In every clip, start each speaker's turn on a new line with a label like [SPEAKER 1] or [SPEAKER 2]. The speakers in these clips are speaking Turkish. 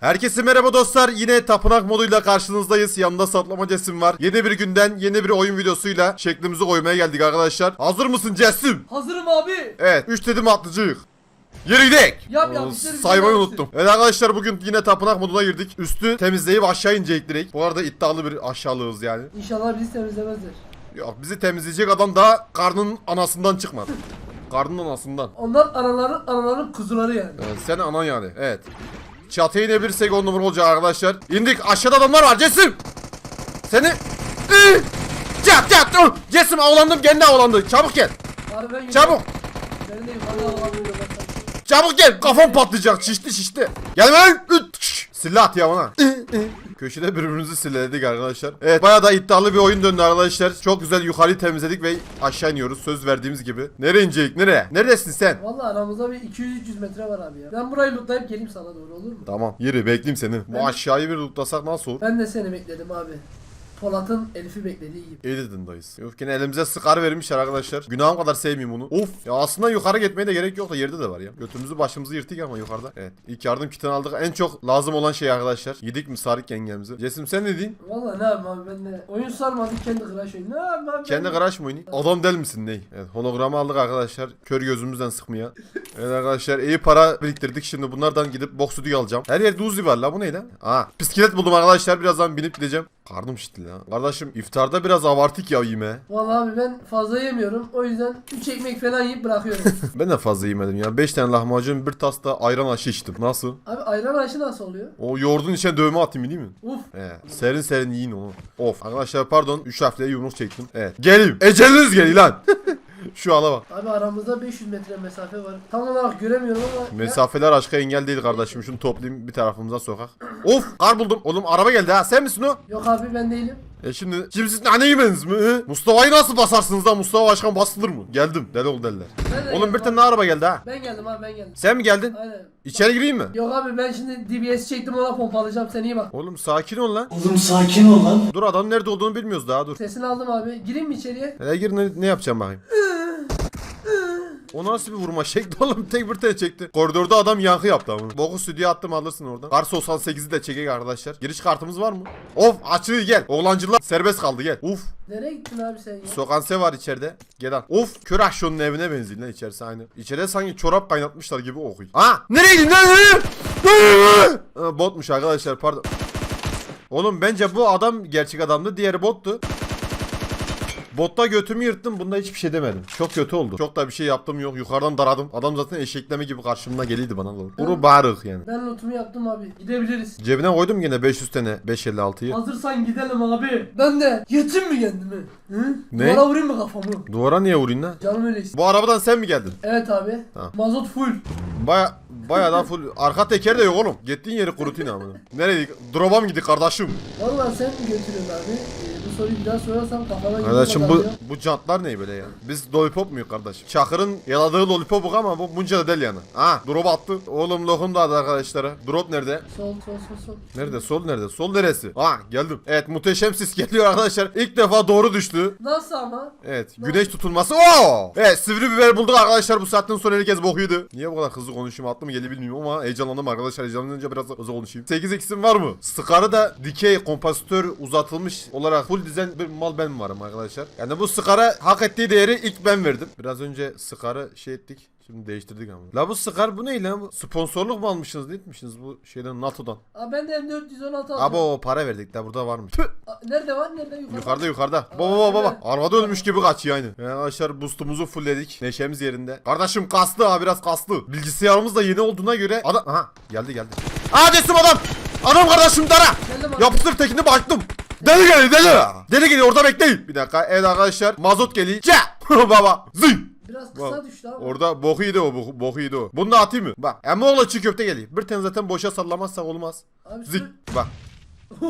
[SPEAKER 1] Herkese merhaba dostlar. Yine tapınak moduyla karşınızdayız. Yanında satlama Cesim var. Yeni bir günden yeni bir oyun videosuyla şeklimizi koymaya geldik arkadaşlar. Hazır mısın Cesim?
[SPEAKER 2] Hazırım abi.
[SPEAKER 1] Evet. 3 dedim atlıcık. Yürü gidelim.
[SPEAKER 2] Yap yap,
[SPEAKER 1] Oo,
[SPEAKER 2] işleri bize
[SPEAKER 1] Saymayı
[SPEAKER 2] yapsın.
[SPEAKER 1] unuttum. Evet arkadaşlar bugün yine tapınak moduna girdik. Üstü temizleyip aşağı inecek direkt. Bu arada iddialı bir aşağılığız yani.
[SPEAKER 2] İnşallah bizi temizlemezler.
[SPEAKER 1] Yok bizi temizleyecek adam daha karnının anasından çıkmadı. Karnının anasından.
[SPEAKER 2] Onlar anaların anaların kuzuları yani.
[SPEAKER 1] Evet, sen anan yani. Evet. Çatıya inebilirsek on numara olacak arkadaşlar. İndik. Aşağıda adamlar var. Cesim. Seni. Ih! Çat çat. dur. Cesim avlandım. Kendi avlandı. Çabuk gel.
[SPEAKER 2] Ben
[SPEAKER 1] Çabuk.
[SPEAKER 2] De yukarıda.
[SPEAKER 1] Çabuk gel. Kafam patlayacak. Şişti şişti. Gel lan. Üt. Silah at ya bana. Köşede birbirimizi silledik arkadaşlar. Evet bayağı da iddialı bir oyun döndü arkadaşlar. Çok güzel yukarıyı temizledik ve aşağı iniyoruz. Söz verdiğimiz gibi. Nereye inecek? Nereye? Neredesin sen?
[SPEAKER 2] Valla aramızda bir 200-300 metre var abi ya. Ben burayı lootlayıp geleyim sana doğru olur mu?
[SPEAKER 1] Tamam. Yürü bekleyeyim seni. Bu aşağıyı bir lootlasak nasıl olur?
[SPEAKER 2] Ben de seni bekledim abi. Polat'ın Elif'i beklediği gibi.
[SPEAKER 1] İyi dedin dayısı. Yok yine elimize sıkar vermişler arkadaşlar. Günahım kadar sevmeyeyim bunu. Of ya aslında yukarı gitmeye de gerek yok da yerde de var ya. Götümüzü başımızı yırttık ama yukarıda. Evet. İlk yardım kitini aldık. En çok lazım olan şey arkadaşlar. Yedik mi sarık yengemizi. Cesim sen ne diyorsun?
[SPEAKER 2] Valla ne yapayım abi ben de. Oyun sarmadı kendi crash oyunu. Ne yapayım abi?
[SPEAKER 1] Kendi
[SPEAKER 2] ben-
[SPEAKER 1] garaj mı oynayayım? Adam del misin ney? Evet hologramı aldık arkadaşlar. Kör gözümüzden sıkmaya. Evet arkadaşlar iyi para biriktirdik. Şimdi bunlardan gidip box stüdyo alacağım. Her yerde Uzi var la bu ne lan? Aa bisiklet buldum arkadaşlar. Birazdan binip gideceğim. Karnım şişti ya. Kardeşim iftarda biraz abartık ya yeme.
[SPEAKER 2] Valla abi ben fazla yemiyorum. O yüzden 3 ekmek falan yiyip bırakıyorum.
[SPEAKER 1] Ben de fazla yemedim ya. 5 tane lahmacun bir tas da ayran aşı içtim. Nasıl?
[SPEAKER 2] abi ayran aşı nasıl oluyor?
[SPEAKER 1] O yoğurdun içine dövme atayım değil mi?
[SPEAKER 2] Uf.
[SPEAKER 1] He. Serin serin yiyin onu. Of. Arkadaşlar pardon 3 haftaya yumruk çektim. Evet. Geleyim. Eceliniz geliyor lan. Şu ala bak.
[SPEAKER 2] Abi aramızda 500 metre mesafe var. Tam olarak göremiyorum ama.
[SPEAKER 1] Mesafeler aşka engel değil kardeşim. Şunu toplayayım bir tarafımıza sokak. Of kar buldum. Oğlum araba geldi ha. Sen misin o?
[SPEAKER 2] Yok abi ben değilim.
[SPEAKER 1] E şimdi şimdi siz nane yemediniz mi? Mustafa'yı nasıl basarsınız lan? Mustafa Başkan basılır mı? Geldim. Deli ol deliler.
[SPEAKER 2] Ben de
[SPEAKER 1] Oğlum bir
[SPEAKER 2] geldim
[SPEAKER 1] tane
[SPEAKER 2] abi.
[SPEAKER 1] araba geldi ha.
[SPEAKER 2] Ben geldim abi ben geldim.
[SPEAKER 1] Sen mi geldin?
[SPEAKER 2] Aynen.
[SPEAKER 1] İçeri gireyim mi?
[SPEAKER 2] Yok abi ben şimdi DBS çektim ona pompalayacağım sen iyi bak.
[SPEAKER 1] Oğlum sakin ol lan.
[SPEAKER 3] Oğlum sakin ol lan.
[SPEAKER 1] Dur adamın nerede olduğunu bilmiyoruz daha dur.
[SPEAKER 2] Sesini aldım abi. Gireyim mi içeriye?
[SPEAKER 1] Hele gir ne, ne yapacağım bakayım. O nasıl bir vurma şekli oğlum tek bir tane çekti. Koridorda adam yankı yaptı ama. Boku stüdyo attım alırsın oradan. Kar 98'i de çekek arkadaşlar. Giriş kartımız var mı? Of açığı gel. Oğlancılar serbest kaldı gel. Uf.
[SPEAKER 2] Nereye gittin abi sen ya?
[SPEAKER 1] Sokanse var içeride. Gel al. Of kör ahşonun evine benziyor lan içerisi aynı. İçeride sanki çorap kaynatmışlar gibi okuyor. Ha nereye gidin lan? Botmuş arkadaşlar pardon. Oğlum bence bu adam gerçek adamdı. Diğeri bottu. Botta götümü yırttım. Bunda hiçbir şey demedim. Çok kötü oldu. Çok da bir şey yaptım yok. Yukarıdan daradım. Adam zaten eşekleme gibi karşımda geliydi bana doğru. Kuru bağırık yani.
[SPEAKER 2] Ben lootumu yaptım abi. Gidebiliriz.
[SPEAKER 1] Cebine koydum yine 500 tane 556'yı.
[SPEAKER 2] Hazırsan gidelim abi. Ben de yetim mi kendimi? Hı?
[SPEAKER 1] Ne?
[SPEAKER 2] Duvara vurayım mı kafamı?
[SPEAKER 1] Duvara niye vurayım lan?
[SPEAKER 2] Canım öyle istiyor.
[SPEAKER 1] Bu arabadan sen mi geldin?
[SPEAKER 2] Evet abi.
[SPEAKER 1] Tamam.
[SPEAKER 2] Mazot full.
[SPEAKER 1] Baya baya da full arka teker de yok oğlum. Gittiğin yeri kurutun amına. Nereye? Drop'a mı gidik kardeşim?
[SPEAKER 2] Vallahi sen mi götürüyorsun abi? Soruyu bir daha sorarsam kafama
[SPEAKER 1] Kardeşim bu bu jantlar ne böyle ya? Biz lollipop muyuz kardeşim? Çakır'ın yaladığı lollipopuk ama bu bunca da del yani. Ha drop attı. Oğlum lokum da adı arkadaşlara. Drop nerede?
[SPEAKER 2] Sol sol sol sol.
[SPEAKER 1] Nerede? Sol nerede? Sol neresi? Ha geldim. Evet muhteşem sis geliyor arkadaşlar. İlk defa doğru düştü.
[SPEAKER 2] Nasıl ama?
[SPEAKER 1] Evet güneş tutulması. Oo! Evet sivri biber bulduk arkadaşlar. Bu saatten sonra herkes bokuydu. Niye bu kadar hızlı konuşayım aklım geldi bilmiyorum ama heyecanlandım arkadaşlar. Heyecanlanınca biraz hızlı konuşayım. 8 x'im var mı? Scar'ı da dikey kompozitör uzatılmış olarak full dizen bir mal ben varım arkadaşlar. Yani bu Scar'a hak ettiği değeri ilk ben verdim. Biraz önce Scar'ı şey ettik. Şimdi değiştirdik ama. La bu Scar bu ne lan? Sponsorluk mu almışsınız? Ne etmişsiniz bu şeyden NATO'dan?
[SPEAKER 2] Abi ben de M416 aldım.
[SPEAKER 1] Abi o para verdik de burada varmış. Tüh!
[SPEAKER 2] Aa, Nerede var? Nerede? Yukarıda.
[SPEAKER 1] Yukarıda yukarıda. Baba baba baba. Arabada ölmüş gibi kaçıyor aynı. Yani arkadaşlar boostumuzu fullledik. Neşemiz yerinde. Kardeşim kaslı ha biraz kaslı. Bilgisayarımız da yeni olduğuna göre. Adam. Aha geldi geldi. Aa adam. Adam kardeşim dara.
[SPEAKER 2] Geldim abi.
[SPEAKER 1] Yapıştır tekini baktım. Deli geliyor deli. Deli geliyor orada bekleyin. Bir dakika evet arkadaşlar mazot geliyor. Ce. baba. Zıy.
[SPEAKER 2] Biraz kısa
[SPEAKER 1] Bak,
[SPEAKER 2] düştü ama.
[SPEAKER 1] Orada boku yedi o boku, boku yedi o. Bunu da atayım mı? Bak. Emoğlu çiğ köfte geliyor. Bir tane zaten boşa sallamazsak olmaz.
[SPEAKER 2] Abi
[SPEAKER 1] Zik. Bak.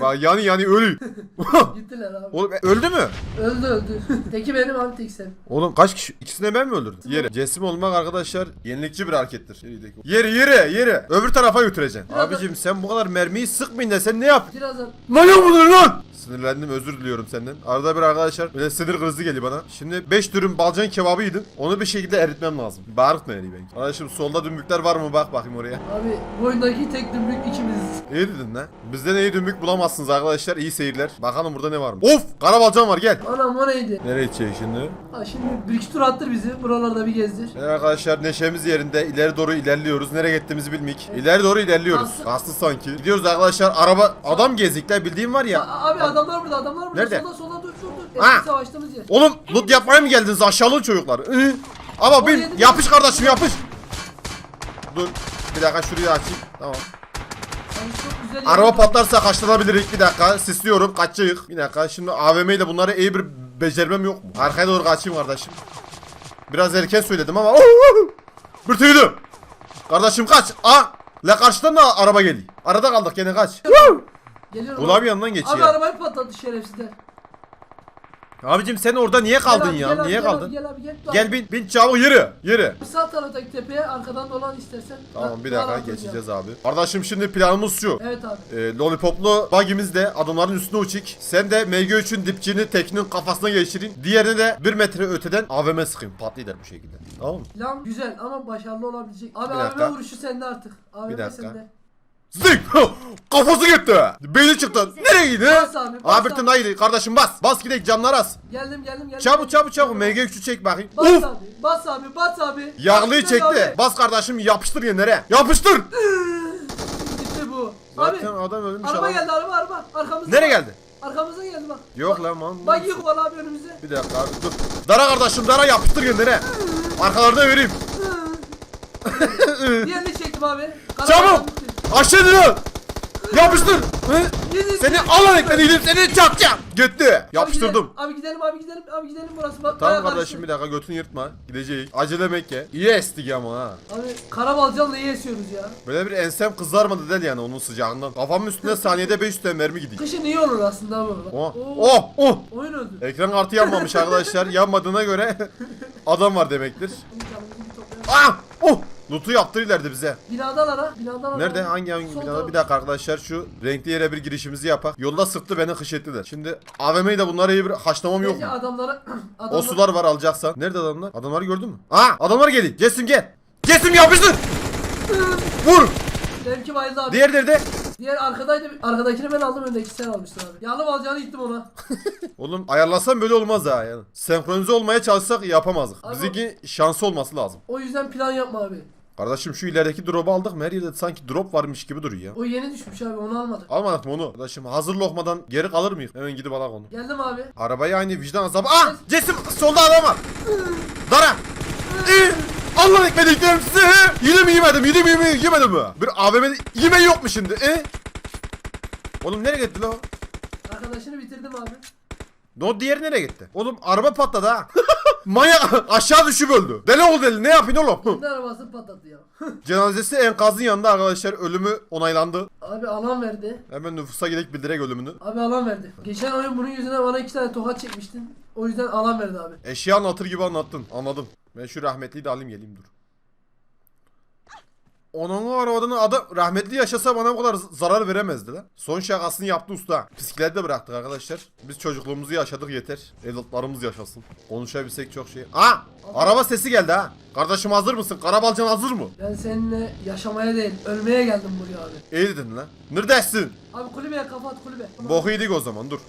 [SPEAKER 1] Bak yani yani ölü.
[SPEAKER 2] Gittiler abi.
[SPEAKER 1] Oğlum e, öldü mü?
[SPEAKER 2] Öldü öldü. Teki benim abi tek sen.
[SPEAKER 1] Oğlum kaç kişi? İkisine ben mi öldürdüm? Yere. Cesim olmak arkadaşlar yenilikçi bir harekettir. Yeri yeri yeri. Öbür tarafa götüreceksin.
[SPEAKER 2] Biraz da-
[SPEAKER 1] Abicim sen bu kadar mermiyi sıkmayın da sen ne yap?
[SPEAKER 2] Birazdan
[SPEAKER 1] Manyak mıdır lan? Sinirlendim özür diliyorum senden. Arada bir arkadaşlar böyle sinir krizi geliyor bana. Şimdi 5 dürüm balcan kebabı yedim. Onu bir şekilde eritmem lazım. Bağırtma yani belki. Arkadaşım solda dümbükler var mı bak bakayım oraya.
[SPEAKER 2] Abi bu oyundaki tek dümdük ikimiziz.
[SPEAKER 1] İyi dedin lan. Bizden iyi dümbük bulamazsınız arkadaşlar. İyi seyirler. Bakalım burada ne var mı? Of! Kara balcan var gel.
[SPEAKER 2] Anam o neydi?
[SPEAKER 1] Nereye gidecek şimdi?
[SPEAKER 2] Ha şimdi bir iki tur attır bizi. Buralarda bir gezdir.
[SPEAKER 1] Evet arkadaşlar neşemiz yerinde ileri doğru ilerliyoruz. Nereye gittiğimizi bilmik. İleri doğru ilerliyoruz.
[SPEAKER 2] Nasıl?
[SPEAKER 1] Kaslı sanki. Gidiyoruz arkadaşlar. Araba adam gezikler bildiğim var ya.
[SPEAKER 2] A- abi adamlar burada adamlar burada.
[SPEAKER 1] Nerede?
[SPEAKER 2] Solda solda dur dur dur.
[SPEAKER 1] Ha.
[SPEAKER 2] Savaştığımız yer.
[SPEAKER 1] Oğlum loot yapmaya mı geldiniz aşağılık çocuklar? Hı? Ama bin yapış kardeşim yapış. Dur bir dakika şurayı açayım. Tamam. Araba patlarsa kaçlanabiliriz. Bir dakika sisliyorum kaçacağız. Bir dakika şimdi AVM ile bunları iyi bir becermem yok mu? Arkaya doğru kaçayım kardeşim. Biraz erken söyledim ama. Bir tüydü. Kardeşim kaç. Aa. La karşıdan da araba geliyor. Arada kaldık gene kaç.
[SPEAKER 2] Geliyorum.
[SPEAKER 1] Ulan bir yandan geçiyor.
[SPEAKER 2] Abi arabayı patlattı şerefsizler.
[SPEAKER 1] Abicim sen orada niye kaldın
[SPEAKER 2] Gel
[SPEAKER 1] ya?
[SPEAKER 2] abi, gel abi,
[SPEAKER 1] niye
[SPEAKER 2] gel
[SPEAKER 1] kaldın?
[SPEAKER 2] Abi, gel abi gel.
[SPEAKER 1] Gel bin bin çabuk yürü. Yürü.
[SPEAKER 2] Sağ taraftaki tepeye arkadan dolan istersen.
[SPEAKER 1] Tamam bir
[SPEAKER 2] Daha
[SPEAKER 1] dakika
[SPEAKER 2] rahat
[SPEAKER 1] geçeceğiz
[SPEAKER 2] olacağım.
[SPEAKER 1] abi. Kardeşim şimdi planımız şu.
[SPEAKER 2] Evet abi.
[SPEAKER 1] Ee, lollipoplu bug'imizle adamların üstüne uçik. Sen de MG3'ün dipçini teknin kafasına geçirin. Diğerini de 1 metre öteden AVM sıkayım. Patlı der bu şekilde. Tamam mı?
[SPEAKER 2] Plan güzel ama başarılı olabilecek. Abi
[SPEAKER 1] Bir dakika.
[SPEAKER 2] AVM vuruşu sende artık. AVM
[SPEAKER 1] Bir dakika.
[SPEAKER 2] sende.
[SPEAKER 1] Zık! Kafası gitti. Beyni çıktı. Nereye gidiyor?
[SPEAKER 2] Bas abi, bas
[SPEAKER 1] Abi haydi kardeşim bas. Bas gidelim canlar az.
[SPEAKER 2] Geldim geldim geldim.
[SPEAKER 1] Çabuk çabuk çabuk
[SPEAKER 2] Geldim.
[SPEAKER 1] MG3'ü çek bakayım.
[SPEAKER 2] Bas
[SPEAKER 1] Uf!
[SPEAKER 2] abi. Bas abi. Bas abi.
[SPEAKER 1] Yağlıyı çekti.
[SPEAKER 2] abi.
[SPEAKER 1] Bas kardeşim yapıştır yenilere. Yapıştır.
[SPEAKER 2] Gitti bu.
[SPEAKER 1] Zaten
[SPEAKER 2] Abi.
[SPEAKER 1] adam ölmüş
[SPEAKER 2] Araba
[SPEAKER 1] adam.
[SPEAKER 2] geldi araba araba. Arkamızda.
[SPEAKER 1] Nereye geldi?
[SPEAKER 2] Arkamıza geldi bak.
[SPEAKER 1] Yok lan man.
[SPEAKER 2] Bak yık var abi önümüze.
[SPEAKER 1] Bir dakika abi dur. Dara kardeşim dara yapıştır yenilere. Arkalarına vereyim.
[SPEAKER 2] Diğerini çektim abi.
[SPEAKER 1] Çabuk! Aşağı iniyor. Yapıştır. Hı? Seni al ekmeğini seni çakacağım. Gitti. Yapıştırdım.
[SPEAKER 2] Abi gidelim abi gidelim abi gidelim burası bak.
[SPEAKER 1] Tamam kardeşim bir dakika götünü yırtma. Gideceğiz. Acele Mekke. İyi estik ama ha.
[SPEAKER 2] Abi karabalcanla iyi esiyoruz ya.
[SPEAKER 1] Böyle bir ensem kızarmadı del yani onun sıcağından. Kafamın üstüne saniyede 500 tane mermi gidiyor.
[SPEAKER 2] Kışın iyi olur aslında abi. Bak.
[SPEAKER 1] Oh, oh, oh.
[SPEAKER 2] Oyun öldü.
[SPEAKER 1] Ekran kartı yanmamış arkadaşlar. Yanmadığına göre adam var demektir. Ah! Oh! Loot'u yaptı ileride bize.
[SPEAKER 2] Binadalar ha. Binadalar.
[SPEAKER 1] Nerede? Hangi hangi binada? Bir dakika arkadaşlar şu renkli yere bir girişimizi yapak. Yolda sıktı beni kış ettiler. Şimdi AVM'yi de bunlara iyi bir haşlamam yok mu?
[SPEAKER 2] adamlara
[SPEAKER 1] O
[SPEAKER 2] adamlar
[SPEAKER 1] sular var alacaksan. Nerede adamlar? Adamları gördün mü? Aa adamlar geliyor. Cesim gel. Cesim yapıştır. Vur.
[SPEAKER 2] benimki bayıldı abi.
[SPEAKER 1] Diğer nerede?
[SPEAKER 2] Diğer arkadaydı. Arkadakini ben aldım öndeki sen almıştın abi. Yağlı balcağını gittim ona.
[SPEAKER 1] Oğlum ayarlasam böyle olmaz ha yani. Senkronize olmaya çalışsak yapamazdık.
[SPEAKER 2] Abi-
[SPEAKER 1] Bizimki şansı olması lazım.
[SPEAKER 2] O yüzden plan yapma abi.
[SPEAKER 1] Kardeşim şu ilerideki drop'u aldık mı? Her yerde sanki drop varmış gibi duruyor ya.
[SPEAKER 2] O yeni düşmüş abi onu almadık.
[SPEAKER 1] Almadık mı onu? Kardeşim hazır lokmadan geri kalır mıyız? Hemen gidip alak onu.
[SPEAKER 2] Geldim abi.
[SPEAKER 1] Arabayı aynı vicdan azabı. Ah! Cesim solda adam var. Dara. İyi. Allah ekmediklerim size. Yedim mi yemedim, yedim mi yemedim, yemedim mi? Bir AVM'de yemeği yok mu şimdi? E? Oğlum nereye gitti lan o?
[SPEAKER 2] Arkadaşını bitirdim abi.
[SPEAKER 1] Ne o diğeri nereye gitti? Oğlum araba patladı ha. Manyak aşağı düşüp öldü. Deli oldu deli ne yapıyorsun oğlum?
[SPEAKER 2] Kendi arabası patladı ya.
[SPEAKER 1] Cenazesi enkazın yanında arkadaşlar ölümü onaylandı.
[SPEAKER 2] abi alan verdi.
[SPEAKER 1] Hemen nüfusa gidip bildirek ölümünü.
[SPEAKER 2] Abi alan verdi. Geçen oyun bunun yüzünden bana iki tane tokat çekmiştin. O yüzden alan verdi abi.
[SPEAKER 1] Eşya anlatır gibi anlattın. Anladım. Ben şu rahmetliyi de alayım geleyim dur. Onun arabadan adam rahmetli yaşasa bana bu kadar zarar veremezdi lan. Son şakasını yaptı usta. Bisikleti de bıraktık arkadaşlar. Biz çocukluğumuzu yaşadık yeter. Evlatlarımız yaşasın. Konuşabilsek çok şey. Aa! Araba sesi geldi ha. Kardeşim hazır mısın? Karabalcan hazır mı?
[SPEAKER 2] Ben seninle yaşamaya değil ölmeye geldim buraya abi.
[SPEAKER 1] İyi dedin lan. Neredesin?
[SPEAKER 2] Abi kulübeye kafa at kulübe. Tamam.
[SPEAKER 1] Boku yedik o zaman dur.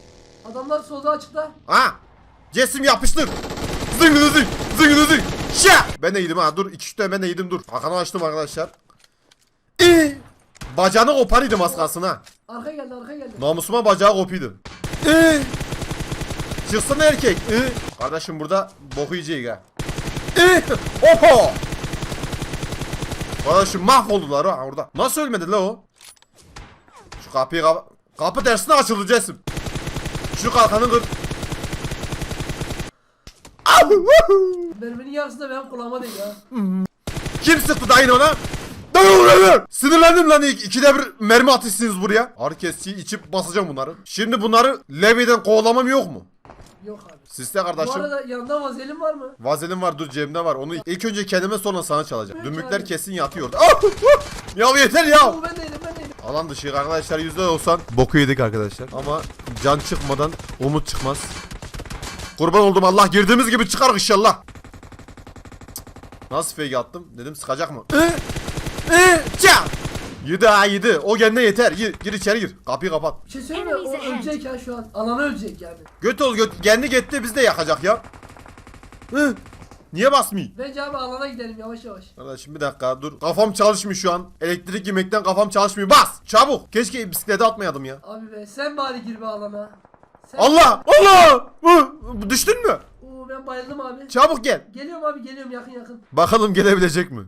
[SPEAKER 2] Adamlar solda açıkta.
[SPEAKER 1] Ha! Cesim yapıştır. Zıngıdı zıng. Zıngıdı zıng. Şa! Ben de yedim ha dur. iki üç tane ben de yedim dur. Hakan'ı açtım arkadaşlar. İyi. Bacağını koparıydım az kalsın ha.
[SPEAKER 2] Arka geldi arka geldi.
[SPEAKER 1] Namusuma bacağı kopuydu. İyi. Çıksana erkek. İyi. Kardeşim burada boku yiyecek ha. İyi. Oho. Kardeşim mahvoldular ha orada. Nasıl ölmedi la o? Şu kapıyı kapa... Kapı tersine açıldı Cesim. Şu kalkanı kır.
[SPEAKER 2] Merminin yarısı da benim kulağıma değil ya.
[SPEAKER 1] Kim sıktı dayın ona? Dayın ona! Sinirlendim lan ilk. İkide bir mermi atışsınız buraya. Herkesi içip basacağım bunları. Şimdi bunları Levi'den kovalamam yok mu?
[SPEAKER 2] Yok abi.
[SPEAKER 1] Siste
[SPEAKER 2] Bu
[SPEAKER 1] kardeşim.
[SPEAKER 2] arada yanında vazelin var mı?
[SPEAKER 1] Vazelin var dur cebimde var. Onu ilk önce kendime sonra sana çalacağım.
[SPEAKER 2] Abi.
[SPEAKER 1] kesin yatıyor. Ah! Ah! Ya yeter ya.
[SPEAKER 2] Ben değilim ben değilim.
[SPEAKER 1] Alan dışı arkadaşlar %90 boku yedik arkadaşlar. Ama Can çıkmadan umut çıkmaz. Kurban oldum Allah girdiğimiz gibi çıkar inşallah. Nasıl fake attım? Dedim sıkacak mı? Ee, ça! Yedi ha yedi. O kendine yeter. Gir, gir içeri gir. Kapıyı kapat.
[SPEAKER 2] Bir şey söyleyeyim mi? O ölecek ya şu an. Alana ölecek yani.
[SPEAKER 1] Göt ol göt. Kendi gitti biz de yakacak ya. Hı. Niye basmıyor?
[SPEAKER 2] Bence abi alana gidelim yavaş yavaş.
[SPEAKER 1] Kardeşim bir dakika dur. Kafam çalışmıyor şu an. Elektrik yemekten kafam çalışmıyor. Bas! Çabuk. Keşke bisiklete atmayalım ya.
[SPEAKER 2] Abi be sen bari gir be alana. Sen...
[SPEAKER 1] Allah! Allah! Hı! Düştün mü?
[SPEAKER 2] Oo ben bayıldım abi.
[SPEAKER 1] Çabuk gel.
[SPEAKER 2] Geliyorum abi geliyorum yakın yakın.
[SPEAKER 1] Bakalım gelebilecek mi?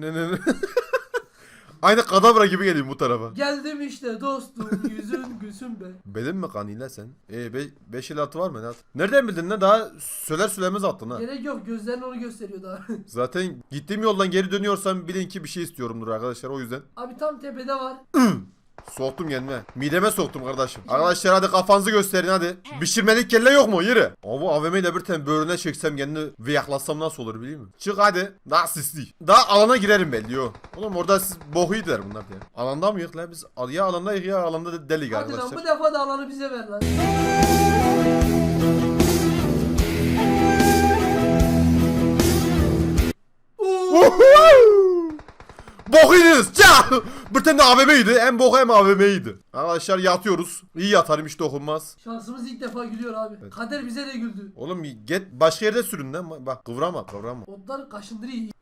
[SPEAKER 1] Ne ne ne? Aynı kadavra gibi geliyor bu tarafa.
[SPEAKER 2] Geldim işte dostum yüzün gülsün be.
[SPEAKER 1] Belin mi kanıyla sen? Ee 5 el atı var mı Nenat? Nereden bildin ne? Daha söyler söylemez attın ha.
[SPEAKER 2] Gerek yok gözlerin onu gösteriyordu abi.
[SPEAKER 1] Zaten gittiğim yoldan geri dönüyorsam bilin ki bir şey istiyorumdur arkadaşlar o yüzden.
[SPEAKER 2] Abi tam tepede var.
[SPEAKER 1] Soktum kendime. Mideme soktum kardeşim. Arkadaşlar hadi kafanızı gösterin hadi. Pişirmelik kelle yok mu? Yürü. Ama AVM ile bir tane böğrüne çeksem kendini ve yaklatsam nasıl olur biliyor musun? Çık hadi. Daha sisli. Daha alana girerim belli yo. Oğlum orada siz boku yediler bunlar ya. Alanda mı yok lan biz? Ya alandayız ya alanda da delik
[SPEAKER 2] Hadi lan bu defa da alanı bize ver lan.
[SPEAKER 1] Tane de AVM'ydi. Hem boku hem AVM'ydi. Arkadaşlar yatıyoruz. İyi yatarım hiç dokunmaz.
[SPEAKER 2] Şansımız ilk defa gülüyor abi. Kader bize de güldü.
[SPEAKER 1] Oğlum git başka yerde sürün lan. Bak kıvrama kıvrama.
[SPEAKER 2] Otlar kaşındırıyor.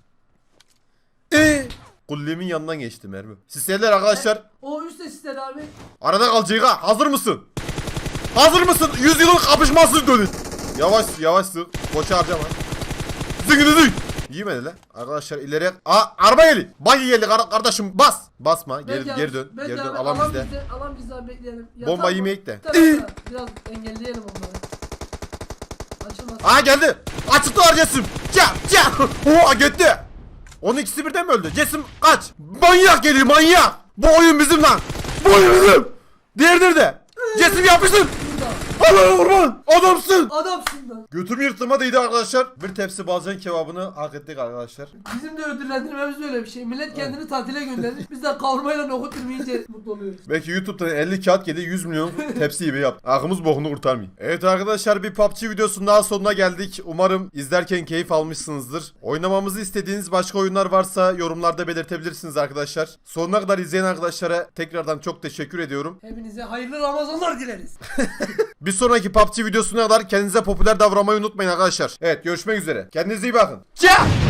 [SPEAKER 1] Eee? Kullemin yanından geçti mermi. Sislerler arkadaşlar.
[SPEAKER 2] O üst sesler abi.
[SPEAKER 1] Arada kalacak ha. Hazır mısın? Hazır mısın? Yüzyılın kapışması dönün. Yavaş yavaş sık. Boşa harcama. Zıngını zıng. Yemedi lan. Arkadaşlar ileriye. Aa araba geliyor. Buggy geldi kar- kardeşim bas. Basma. Geri,
[SPEAKER 2] Bence
[SPEAKER 1] geri
[SPEAKER 2] abi-
[SPEAKER 1] dön. Geri dön.
[SPEAKER 2] abi
[SPEAKER 1] Alan bizde.
[SPEAKER 2] Alan bizde abi bekleyelim. Ya
[SPEAKER 1] Bomba de.
[SPEAKER 2] Bir tarafta Biraz engelleyelim onları. Açılmasın.
[SPEAKER 1] Aa geldi. Açıklar Cesim. Ça ça. Oo gitti. Onun ikisi birden mi öldü? Cesim kaç. Manyak geliyor manyak. Bu oyun bizim lan. Bu oyun bizim. Diğer nerede? Cesim yapıştır.
[SPEAKER 2] Burada.
[SPEAKER 1] Allah vurman. Adamsın.
[SPEAKER 2] Adamsın lan.
[SPEAKER 1] Götüm yırtıma değdi arkadaşlar. Bir tepsi balcan kebabını hak ettik arkadaşlar.
[SPEAKER 2] Bizim de ödüllendirmemiz böyle bir şey. Millet kendini tatile gönderir. Biz de kavurmayla nohut yiyince mutlu oluyoruz.
[SPEAKER 1] Belki YouTube'dan 50 kağıt geldi 100 milyon tepsi gibi yap. Aklımız bokunu kurtarmayın. Evet arkadaşlar bir PUBG videosunun daha sonuna geldik. Umarım izlerken keyif almışsınızdır. Oynamamızı istediğiniz başka oyunlar varsa yorumlarda belirtebilirsiniz arkadaşlar. Sonuna kadar izleyen arkadaşlara tekrardan çok teşekkür ediyorum.
[SPEAKER 2] Hepinize hayırlı Ramazanlar dileriz.
[SPEAKER 1] Bir sonraki PUBG videosuna kadar kendinize popüler davranmayı unutmayın arkadaşlar. Evet görüşmek üzere. Kendinize iyi bakın. Ciao.